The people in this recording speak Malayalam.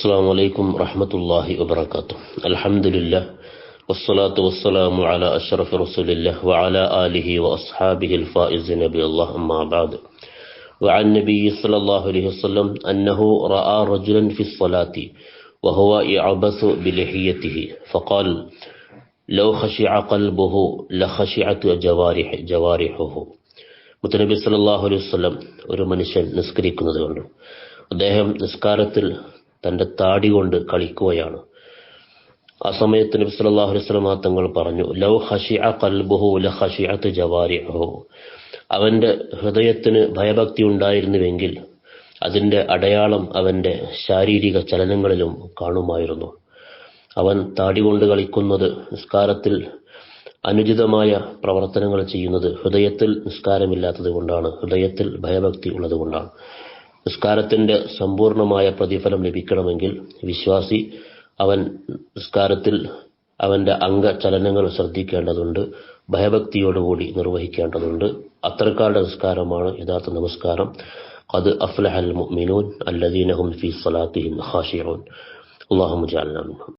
السلام عليكم ورحمة الله وبركاته الحمد لله والصلاة والسلام على أشرف رسول الله وعلى آله وأصحابه الفائزين بالله أما بعد وعن النبي صلى الله عليه وسلم أنه رأى رجلا في الصلاة وهو يعبث بلحيته فقال لو خشع قلبه لخشعت جوارح جوارحه മുത്തനബി സല്ലല്ലാഹു അലൈഹി വസല്ലം ഒരു മനുഷ്യൻ നിസ്കരിക്കുന്നത് കണ്ടു അദ്ദേഹം നിസ്കാരത്തിൽ തന്റെ താടി കൊണ്ട് കളിക്കുകയാണ്. ആ സമയത്ത് നബി സല്ലല്ലാഹു അലൈഹി വസല്ലം തങ്ങൾ പറഞ്ഞു ലൗ ഖശിഅ ഖൽബുഹു ലഖശിഅത് ജവാരിഹു അവന്റെ ഹൃദയത്തിന് ഭയഭക്തി ഉണ്ടായിരുന്നുവെങ്കിൽ അതിന്റെ അടയാളം അവന്റെ ശാരീരിക ചലനങ്ങളിലും കാണുമായിരുന്നു. അവൻ താടി കൊണ്ട് കളിക്കുന്നത് നിസ്കാരത്തിൽ അനുചിതമായ പ്രവർത്തനങ്ങൾ ചെയ്യുന്നത് ഹൃദയത്തിൽ നിസ്കാരമില്ലാത്തത് കൊണ്ടാണ് ഹൃദയത്തിൽ ഭയഭക്തി ഉള്ളത് കൊണ്ടാണ് നിസ്കാരത്തിന്റെ സമ്പൂർണമായ പ്രതിഫലം ലഭിക്കണമെങ്കിൽ വിശ്വാസി അവൻ നിസ്കാരത്തിൽ അവന്റെ അംഗചലനങ്ങൾ ശ്രദ്ധിക്കേണ്ടതുണ്ട് ഭയഭക്തിയോടുകൂടി നിർവഹിക്കേണ്ടതുണ്ട്. അത്തരക്കാരുടെ നിസ്കാരമാണ് യഥാർത്ഥ നമസ്കാരം. അത് അഫ്ലഹൽ മുഅ്മിനൂൻ അല്ലദീനഹും ഫീ സ്വലാത്തിഹിം ഖാശിഊൻ അള്ളാഹു മിൻഹും